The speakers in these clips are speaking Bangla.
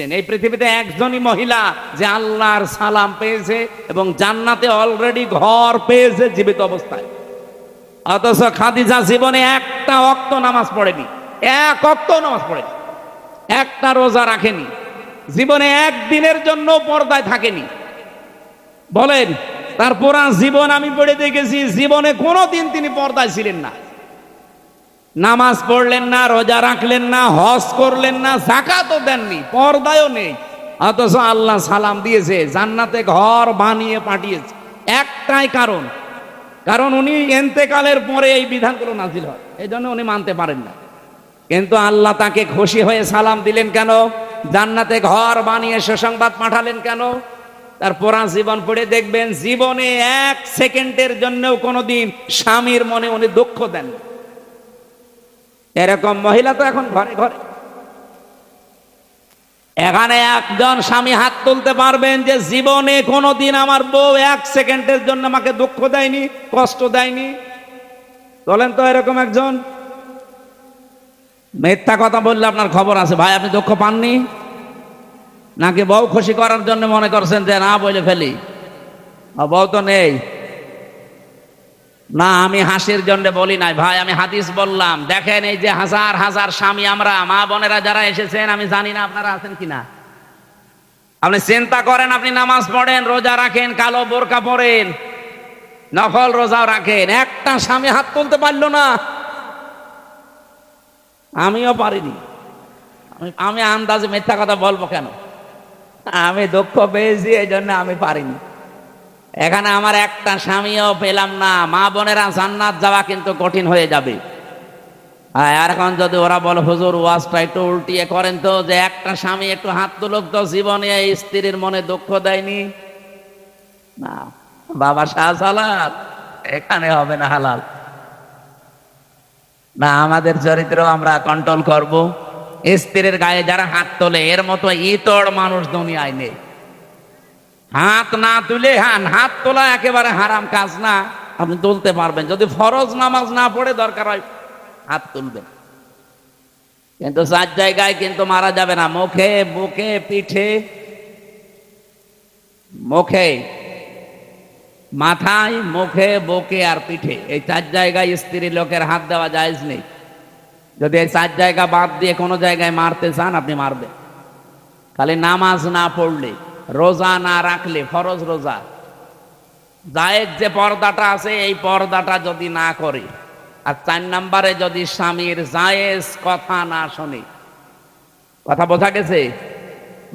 এই পৃথিবীতে একজনই মহিলা যে আল্লাহর সালাম পেয়েছে এবং জান্নাতে অলরেডি ঘর পেয়েছে জীবিত অবস্থায়। অথচ খাদিজা জীবনে একটা অক্ত নামাজ পড়েনি, এক অক্ত নামাজ পড়েনি, একটা রোজা রাখেনি, জীবনে একদিনের জন্য পর্দায় থাকেনি। বলেন, তার পুরা জীবন আমি পড়ে দেখেছি, জীবনে কোনোদিন তিনি পর্দায় ছিলেন না। নামাজ পড়লেন না, রোজা রাখলেন না, হজ করলেন না জাকাতও দেননি, পর্দায়ও নেই। অথচ আল্লাহ সালাম দিয়েছে, জান্নাতে ঘর বানিয়ে পাঠিয়েছে। একটাই কারণ কারণ উনি এন্তেকালের পরে এই বিধানগুলো নাজিল হয়। এই জন্য উনি মানতে পারেন না। কিন্তু আল্লাহ তাকে খুশি হয়ে সালাম দিলেন কেন? জান্নাতে ঘর বানিয়ে সুসংবাদ পাঠালেন কেন? তার পুরা জীবন পড়ে দেখবেন, জীবনে এক সেকেন্ডের জন্যও কোনোদিন স্বামীর মনে উনি দুঃখ দেন। এরকম মহিলা তো এখন ঘরে ঘরে। এখানে একজন স্বামী হাত তুলতে পারবেন যে জীবনে কোনোদিন আমার বউ এক সেকেন্ডের জন্য আমাকে দুঃখ দেয়নি, কষ্ট দেয়নি। বলেন তো এরকম একজন? মিথ্যা কথা বললে আপনার খবর আছে। ভাই, আপনি দুঃখ পাননি? নাকি বউ খুশি করার জন্য মনে করছেন যে না বলে ফেলি? বউ তো নেই। না, আমি হাসির জন্য বলি নাই। ভাই, আমি হাদিস বললাম। দেখেন এই যে হাজার হাজার স্বামী আমরা, মা বোনেরা যারা এসেছেন, আমি জানি না আপনারা আছেন কিনা। আপনি চিন্তা করেন, আপনি নামাজ পড়েন, রোজা রাখেন, কালো বোরকা পরেন, নকল রোজাও রাখেন। একটা স্বামী হাত তুলতে পারল না। আমিও পারিনি। আমি আমি আন্দাজে মিথ্যা কথা বলব কেন? আমি দুঃখ পেয়েছি, এই জন্য আমি পারিনি। এখানে আমার একটা স্বামীও পেলাম না, মা বোনেরা জান্নাত যাওয়া কিন্তু কঠিন হয়ে যাবে। আর এখন যদি ওরা বলে, হুজুর, ওয়াজটা একটু উল্টিয়ে করেন তো, যে একটা স্বামী একটু হাত তুলুক তো জীবনে স্ত্রীর মনে দুঃখ দেয়নি? না, বাবা শাহ সালাদ এখানে হবে না হালাল। না, আমাদের চরিত্র আমরা কন্ট্রোল করব। স্ত্রীর গায়ে যারা হাত তোলে, এর মতো ইতর মানুষ দুনিয়ায় নেই। হাত না তুলে হান, হাত তোলা একেবারে হারাম কাজ না। আপনি তুলতে পারবেন। যদি ফরজ নামাজ না পড়ে দরকার হয়, হাত তুলবেন। কিন্তু চার জায়গায় কিন্তু মারা যাবে না। মুখে, বুকে, পিঠে, মুখে, মাথায়, মুখে, বুকে আর পিঠে। এই চার জায়গায় স্ত্রী লোকের হাত দেওয়া জায়েজ নেই। যদি এই চার জায়গা বাদ দিয়ে কোনো জায়গায় মারতে চান, আপনি মারবেন। খালি নামাজ না পড়লে রোজা না রাখলে ফরজ রোজা। জায়েজ যে পর্দাটা আছে, এই পর্দাটা যদি না করে, আর চার নাম্বারে যদি স্বামীর জায়েজ কথা না শোনে। কথা বোঝা গেছে?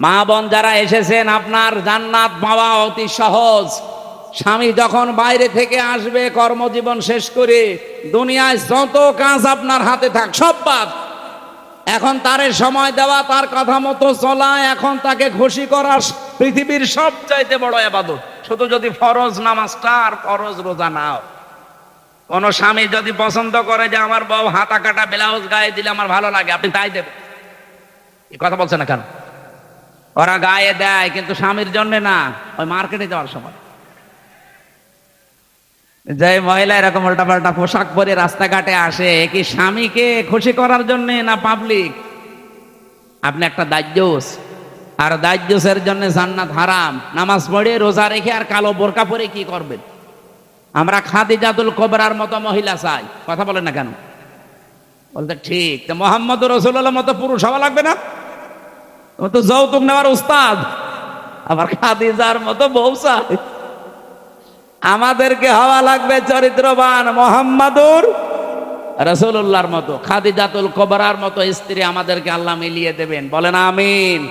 মা বোন যারা এসেছেন, আপনার জান্নাত পাওয়া অতি সহজ। স্বামী যখন বাইরে থেকে আসবে, কর্মজীবন শেষ করে, দুনিয়ায় যত কাজ আপনার হাতে থাক, সব বাদ। এখন তারে সময় দেওয়া, তার কথা মতো চলা, এখন তাকে খুশি করা পৃথিবীর সবচাইতে বড় আবাদত। শুধু যদি ফরজ নামাজটা আর ফরজ রোজা নাও। কোন স্বামী যদি পছন্দ করে যে আমার বউ হাতা কাটা ব্লাউজ গায়ে দিলে আমার ভালো লাগে, আপনি তাই দেবেন। এই কথা বলছে না কেন? ওরা গায়ে দেয়, কিন্তু স্বামীর জন্য না, ওই মার্কেটে যাওয়ার সময়। যে মহিলা এরকম উল্টাপাল্টা পোশাক পরে রাস্তাঘাটে আসে কি স্বামীকে খুশি করার জন্য না পাবলিক আপনি একটা দাহ্যস আর দাহ্যসের জন্য জান্নাত হারাম। নামাজ পড়ে, রোজা রেখে আর কালো বোরকা পরে কি করবেন? আমরা খাদিজাতুল কোবরার মতো মহিলা চাই। কথা বলেন না কেন? বলতে ঠিক। তো মোহাম্মদ রসুল্লাহ মতো পুরুষ হওয়া লাগবে না? তো যৌতুক নেওয়ার উস্তাদ। আবার খাদিজার মতো বউ চাই। আমাদেরকে হওয়া লাগবে চরিত্রবান মোহাম্মদুর রসুল্লাহর মতো। খাদিজাতুল কোবরার মতো স্ত্রী আমাদেরকে আল্লাহ মিলিয়ে দেবেন। বলেন আমিন।